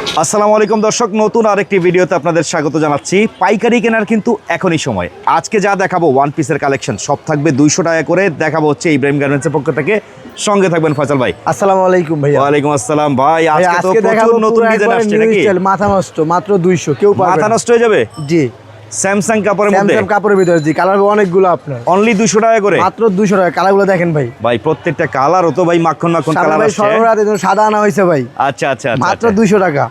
আসসালামু আলাইকুম দর্শক নতুন আরেকটি ভিডিওতে আপনাদের স্বাগত জানাচ্ছি। পাইকারি কেনার কিন্তু এখনই সময়। আজকে যা দেখাবো ওয়ান পিসের কালেকশন সব থাকবে দুইশো টাকা করে। দেখাবো হচ্ছে ইব্রাহিম গার্মেন্টসের পক্ষ থেকে। সঙ্গে থাকবেন ফয়সাল ভাই। আসসালামু আলাইকুম ভাই ওয়ালাইকুম আসসালাম ভাই। আজকে তো প্রচুর নতুন ডিজাইন আসছে নাকি? মাথা নষ্ট মাত্র 200 কেউ মাথা নষ্ট হয়ে যাবে? জি। স্যামসাং কাপড়ের মধ্যে? স্যামসাং কাপড়ের ভিতরে জি কালার অনেকগুলো আপনার। অনলি দুশো টাকা করে? মাত্র 200 টাকা কালারগুলো দেখেন ভাই। ভাই প্রত্যেকটা কালার তো ভাই মাখন মাখন কালার আসছে। সর্বরাতে সাদা আনা হয়েছে ভাই। আচ্ছা আচ্ছা আচ্ছা, মাত্র আচ্ছা। 200 টাকা।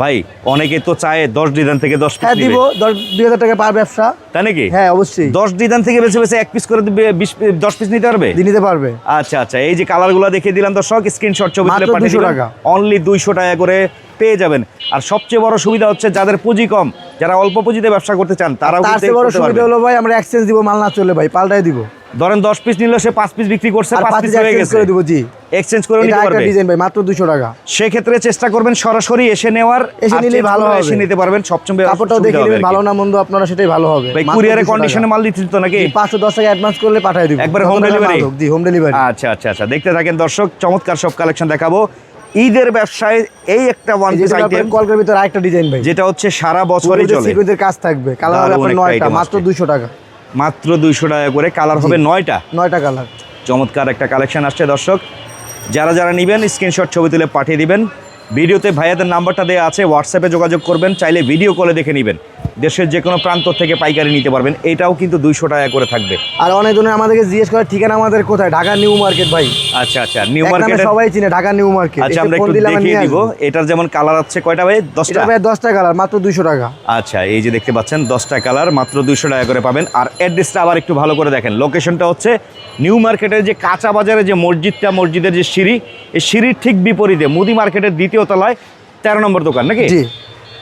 ভাই অনেকে তো চায় দশ ডিজাইন থেকে দশ পিস হ্যাঁ দিব দশ দুই হাজার টাকা পার ব্যবসা। তাই নাকি? হ্যাঁ অবশ্যই। দশ ডিজাইন থেকে বেছে বেছে এক পিস করে বিশ দশ পিস নিতে পারবে? নিতে পারবে। আচ্ছা আচ্ছা এই যে কালারগুলো দেখিয়ে দিলাম দর্শক স্ক্রিনশট ছবি পাঠিয়ে 200 টাকা। অনলি দুইশো টাকা করে পেয়ে যাবেন। আর সবচেয়ে বড় সুবিধা হচ্ছে যাদের পুঁজি কম যারা অল্প পুঁজিতে ব্যবসা করতে চান তারাও তার বড় সুবিধা হলো ভাই আমরা এক্সচেঞ্জ দিব মাল না চলে ভাই পাল্টাই দিব। ধরেন দশ পিস নিলে সে পাঁচ পিস বিক্রি করছে আর পাঁচ পাঁচ পিস পিস হয়ে গেছে। করে দিব জি। এক্সচেঞ্জ করে নিতে পারবে। ডিজাইন ভাই মাত্র 200 টাকা। সেক্ষেত্রে চেষ্টা করবেন সরাসরি এসে নেওয়ার এসে নিলে ভালো হবে। এসে নিতে পারবেন। সবচেয়ে কাপড়টাও দেখে নেবেন ভালো না মন্দ আপনারা সেটাই ভালো হবে। ভাই কুরিয়ারে কন্ডিশনে মাল দিচ্ছেন তো নাকি? পাঁচশো দশ টাকা অ্যাডভান্স করলে পাঠিয়ে দিব। একবারে হোক, জি হোম ডেলিভারি আচ্ছা আচ্ছা আচ্ছা দেখতে থাকেন দর্শক চমৎকার সব কালেকশন দেখাবো। ঈদের ব্যবসায় এই একটা ওয়ান পিস আইটেম কলকার ভিতরে আরেকটা ডিজাইন ভাই। যেটা হচ্ছে সারা বছরই চলে। সিকুয়েন্সের কাজ থাকবে। কালার হবে দারুণ আপনার একটা নয়টা মাত্র আসছে। দুশো টাকা। মাত্র দুইশো টাকা করে কালার হবে নয়টা। নয়টা কালার চমৎকার একটা কালেকশন আসছে দর্শক। যারা যারা নেবেন স্ক্রিনশট ছবি তুলে পাঠিয়ে দিবেন। ভিডিওতে ভাইয়াদের নাম্বারটা দেওয়া আছে হোয়াটসঅ্যাপে যোগাযোগ করবেন চাইলে ভিডিও কলে দেখে নেবেন। দেশের যে কোনো প্রান্ত থেকে পাইকারি নিতে পারবেন। এটাও কিন্তু দুইশো টাকা করে থাকবে। আর অনেক জনের আমাদেরকে জিজ্ঞেস করে ঠিকানা আমাদের কোথায়? ঢাকা নিউ মার্কেট ভাই। আচ্ছা আচ্ছা। নিউ মার্কেটের সবাই চিনে ঢাকা নিউ মার্কেট। আচ্ছা আমরা একটু দেখিয়ে দিব। এটার যেমন কালার আছে কয়টা ভাই? দশটা? ভাই দশটা কালার মাত্র দুশো টাকা। আচ্ছা এই যে দেখতে পাচ্ছেন দশটা কালার মাত্র দুইশো টাকা করে পাবেন। আর অ্যাড্রেসটা আবার একটু ভালো করে দেখেন। লোকেশনটা হচ্ছে নিউ মার্কেটের যে কাঁচা বাজারে যে মসজিদটা মসজিদের যে সিঁড়ি এই সিঁড়ির ঠিক বিপরীতে মুদি মার্কেটের দ্বিতীয় তলায় তেরো নম্বর দোকান নাকি?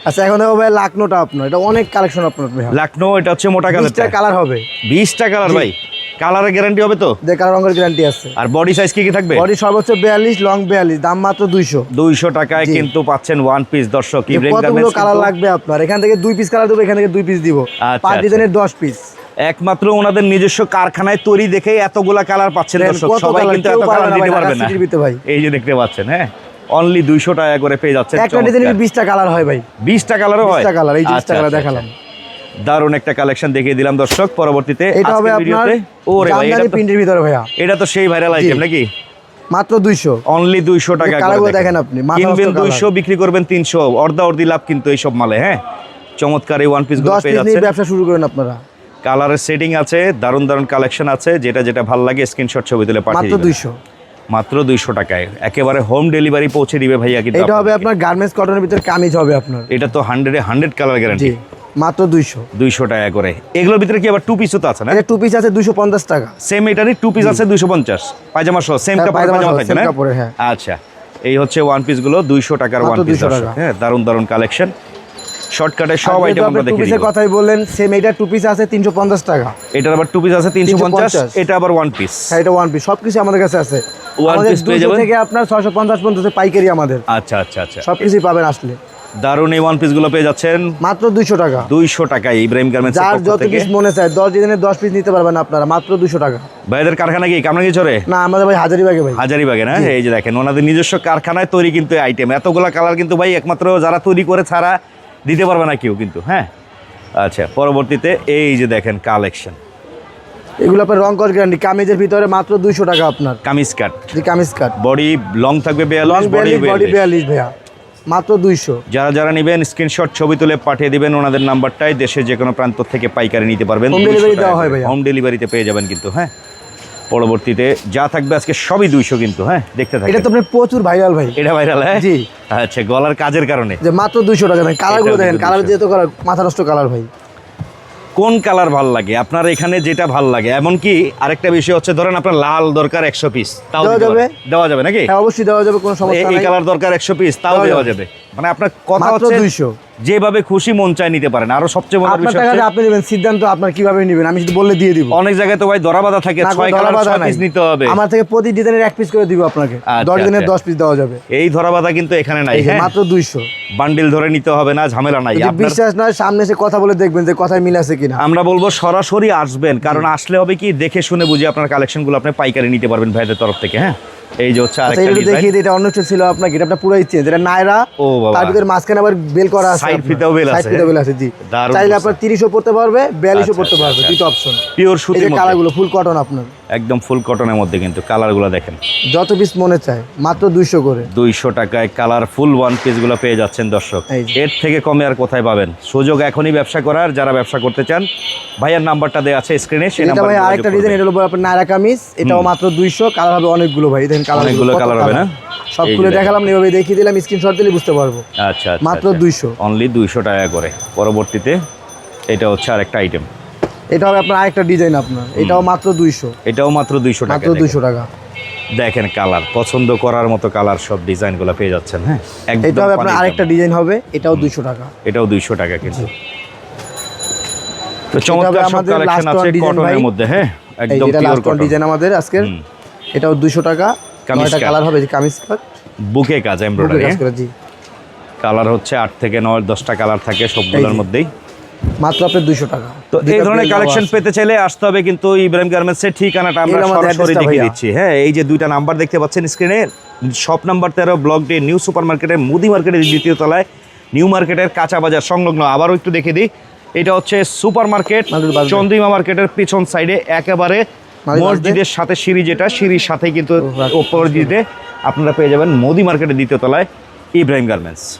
আচ্ছা এখন ভাই লাকনোটা আপনার। এটা অনেক কালেকশন আপনার লাকনো এটা হচ্ছে মোটা বিশটা কালার হবে। বিশটা কালার ভাই। কালারের গ্যারান্টি হবে তো? যে কালার রঙের গ্যারান্টি আছে। আর বডি সাইজ কি কি থাকবে? বডি সর্বোচ্চ বিয়াল্লিশ লং বিয়াল্লিশ দাম মাত্র দুইশো। দুইশো টাকায় কিন্তু পাচ্ছেন ওয়ান পিস দর্শক ইব্রাহিম কতগুলো গার্মেন্টস কালার লাগবে আপনার? এখান থেকে দুই পিস কালার দেবো এখান থেকে দুই পিস দিব। আচ্ছা, পাঁচ আচ্ছা। ডিজাইনের দশ পিস একমাত্র ওনাদের নিজস্ব কারখানায় তৈরি দেখে এতগুলা কালার পাচ্ছেন দর্শক। সবাই কিন্তু এত কালার দিতে পারবে না। এই যে দেখতে পাচ্ছেন হ্যাঁ? অনলি 200 টাকা করে পেয়ে যাচ্ছে কালার হয় ভাই। 20টা কালারও হয়? কালার এই 20টা কালার আচ্ছা, আচ্ছা, আচ্ছা। দেখালাম। দারুণ একটা কালেকশন দেখিয়ে দিলাম দর্শক পরবর্তীতে এটা হবে আপনার ওরে ভাই ভিতরে ভাইয়া। এটা তো সেই ভাইরাল আইটেম নাকি? মাত্র 200 অনলি 200 টাকা কালারগুলো দেখেন। আপনি কিনবেন 200 বিক্রি করবেন 300 অর্ধা অর্ধি লাভ কিন্তু এই সব মালে হ্যাঁ? চমৎকার এই ওয়ান পিসগুলো পেয়ে যাচ্ছে ব্যবসা শুরু করেন আপনারা। কালারের সেটিং আছে দারুণ দারুণ কালেকশন আছে। যেটা যেটা ভালো লাগে স্ক্রিনশট ছবি তুলে পাঠিয়ে মাত্র 200 মাত্র দুইশো টাকায়। একেবারে হোম ডেলিভারি পৌঁছে দিবে ভাইয়া কিন্তু এটা হবে আপনার গার্মেন্টস কটনের ভিতরে কামিজ হবে আপনার। এটা তো হান্ড্রেডে হান্ড্রেড কালার গ্যারান্টি মাত্র দুইশো। দুইশো টাকা করে। এগুলোর ভিতরে কি আবার টু পিসও তো আছে না? টু পিস আছে দুইশো পঞ্চাশ টাকা। সেম এটারই টু পিস আছে দুইশো পঞ্চাশ। পায়জামা সহ সেম কাপড় পায়জামা same না? হ্যাঁ। আচ্ছা। এই হচ্ছে ওয়ান পিসগুলো দুইশো টাকার ওয়ান পিস 200 হ্যাঁ দারুণ দারুণ কালেকশন শর্টকাটে সব আইটেম আমরা টু দেখে পিসের কথাই বললেন সেম এটা টু পিস আছে তিনশো পঞ্চাশ টাকা। এটার আবার টু পিস আছে 350 এটা আবার ওয়ান পিস হ্যাঁ এটা ওয়ান পিস সব কিছু আমাদের কাছে আছে। আমাদের piece পেয়ে যাবেন? থেকে আপনার ছয়শো পঞ্চাশ পর্যন্ত পাইকারি আমাদের। আচ্ছা আচ্ছা আচ্ছা। সব কিছুই পাবেন আসলে। দারুণ এই ওয়ান পিসগুলো পেয়ে যাচ্ছেন। মাত্র দুইশো টাকা। দুইশো টাকায় ইব্রাহিম গার্মেন্টস যার যত পিস মনে চায় দশ ডিজাইনের দশ পিস নিতে পারবেন আপনারা মাত্র দুশো টাকা। ভাইদের কারখানা কি? চরে? না আমাদের ভাই হাজারিবাগে ভাই। হাজারিবাগে না? এই যে দেখেন ওনাদের নিজস্ব কারখানায় তৈরি কিন্তু আইটেম এতগুলা কালার কিন্তু ভাই একমাত্র যারা তৈরি করে ছাড়া দিতে পারবে না কেউ কিন্তু হ্যাঁ? আচ্ছা পরবর্তীতে এই যে দেখেন কালেকশন এগুলো আপনার রং কস গ্যারান্টি কামিজের ভিতরে মাত্র দুইশো টাকা আপনার। কামিজ কাট জি কামিজ কাট বডি লং থাকবে লং বডি বিয়াল্লিশ ভাইয়া মাত্র দুইশো। যারা যারা নেবেন স্ক্রিনশট ছবি তুলে পাঠিয়ে দিবেন ওনাদের নাম্বারটাই দেশের যে কোনো প্রান্ত থেকে পাইকারি নিতে পারবেন Home delivery দেওয়া হয় ভাইয়া। হোম ডেলিভারিতে পেয়ে যাবেন কিন্তু হ্যাঁ? পরবর্তীতে যা থাকবে আজকে সবই দুইশো কিন্তু হ্যাঁ? দেখতে থাকবেন এটা তো আপনার প্রচুর ভাইরাল ভাই। এটা ভাইরাল হ্যাঁ? জি। আচ্ছা গলার কাজের কারণে। যে মাত্র দুইশো টাকা দেন কালারগুলো দেখেন কালার 200 যেহেতু কালার মাথা নষ্ট কালার ভাই। কোন কালার ভালো লাগে? আপনার এখানে যেটা ভালো লাগে এমনকি আরেকটা বিষয় হচ্ছে ধরেন আপনার লাল দরকার একশো পিস তাও দেওয়া যাবে। দেওয়া যাবে নাকি? হ্যাঁ অবশ্যই দেওয়া যাবে কোনো এই- সমস্যা এই কালার দরকার একশো পিস তাও দেওয়া যাবে। মানে আপনার কথা মাত্র হচ্ছে 200 যেভাবে খুশি মন চায় নিতে পারেন। আরও সবচেয়ে বিষয় আপনি নেবেন সিদ্ধান্ত আপনার কীভাবে নেবেন আমি শুধু বললে দিয়ে দিব। অনেক জায়গায় তো ভাই দরা বাঁধা থাকে ছয় কালার ছয় পিস নিতে হবে। আমার থেকে প্রতি ডিজাইনের এক পিস করে দিব আপনাকে। আচ্ছা, দশ দিনের আচ্ছা। দশ পিস দেওয়া যাবে। এই ধরা বাঁধা কিন্তু এখানে নাই হ্যাঁ? মাত্র দুইশো। বান্ডিল ধরে নিতে হবে না ঝামেলা নাই। বিশ্বাস নয় সামনে এসে কথা বলে দেখবেন যে কথায় মিল আছে কিনা। আমরা বলব সরাসরি আসবেন কারণ আসলে হবে কি দেখে শুনে বুঝে আপনার কালেকশনগুলো আপনি পাইকারি নিতে পারবেন ভাইদের তরফ থেকে হ্যাঁ? এই যে হচ্ছে আচ্ছা আরেকটা ডিজাইন দেখিয়ে দিই, এটা অন্য ছিল আপনার গেটআপটা পুরাই চেঞ্জ এটা নায়রা ও বাবা। তার ভিতরে মাঝখানে আবার বেল করা আছে। Side আপনার। বেল আছে, ফিতেও বেল আছে জি। চাইলে করছে। আপনার 30ও পড়তে পারবে 42ও আচ্ছা, পড়তে আচ্ছা, পারবে আচ্ছা। দুটো অপশন পিওর সুতির মধ্যে। কালারগুলো ফুল কটন আপনার। একদম ফুল কটনের মধ্যে কিন্তু কালারগুলো দেখেন। যত পিস মনে চায় মাত্র 200 করে। দুইশো টাকায় কালার ফুল ওয়ান পিসগুলো পেয়ে যাচ্ছেন দর্শক। এর থেকে কমে আর কোথায় পাবেন? সুযোগ এখনই ব্যবসা করার যারা ব্যবসা করতে চান ভাইয়ার নাম্বারটা দেওয়া আছে স্ক্রিনে সেই নাম্বার ভাই আরেকটা ডিজাইন এটা হলো আপনার নায়রা কামিজ এটাও মাত্র 200 কালার হবে অনেকগুলো ভাই দেখেন কালার অনেকগুলো colour হবে না? সব খুলে দেখালাম এভাবে দেখিয়ে দিলাম স্ক্রিনশট দিলে বুঝতে পারব। আচ্ছা আচ্ছা মাত্র 200 অনলি দুইশো টাকা করে। পরবর্তীতে এটা হচ্ছে আরেকটা আইটেম এটা হবে আপনার আরেকটা ডিজাইন আপনার। এটাও মাত্র 200 এটাও মাত্র দুইশো টাকা মাত্র 200 টাকা। দেখেন কালার পছন্দ করার মতো কালার সব ডিজাইনগুলো পেয়ে যাচ্ছেন হ্যাঁ? এটা হবে আপনার আরেকটা ডিজাইন হবে এটাও 200 টাকা। এটাও দুইশো টাকা কিন্তু। তো চমৎকার হবে সব আমাদের কালেকশন আছে কটনের মধ্যে হ্যাঁ? একদম পিওর কটন ডিজাইন আমাদের আজকের এটাও 200 টাকা। কামিজ নয়টা কাট। কালার হবে কামিজ কাট বুকে কাজ এমব্রয়ডারি জি। কালার হচ্ছে আট থেকে নয় দশটা কালার থাকে সবগুলোর। মধ্যেই। মাত্র আপনার 200 টাকা। তো এই ধরনের কালেকশন পেতে চাইলে আসতে হবে কিন্তু ইব্রাহিম গার্মেন্টসের ঠিকানাটা আমরা সরাসরি দেখিয়ে দিচ্ছি। হ্যাঁ এই যে দুইটা নাম্বার দেখতে পাচ্ছেন স্ক্রিনে শপ নাম্বার তেরো ব্লক ডে নিউ সুপার মার্কেটের মুদি মার্কেটের দ্বিতীয় তলায় নিউ মার্কেটের কাঁচা বাজার সংলগ্ন। আবারও একটু দেখে দিই এটা হচ্ছে সুপার মার্কেট চন্দ্রিমা মার্কেটের পিছন সাইডে একেবারে। মসজিদের সাথে সিঁড়ি যেটা সিঁড়ির সাথে কিন্তু ও, আচ্ছা, ওপর দিতে আপনারা পেয়ে যাবেন মোদি মার্কেটের দ্বিতীয় তলায় ইব্রাহিম গার্মেন্টস।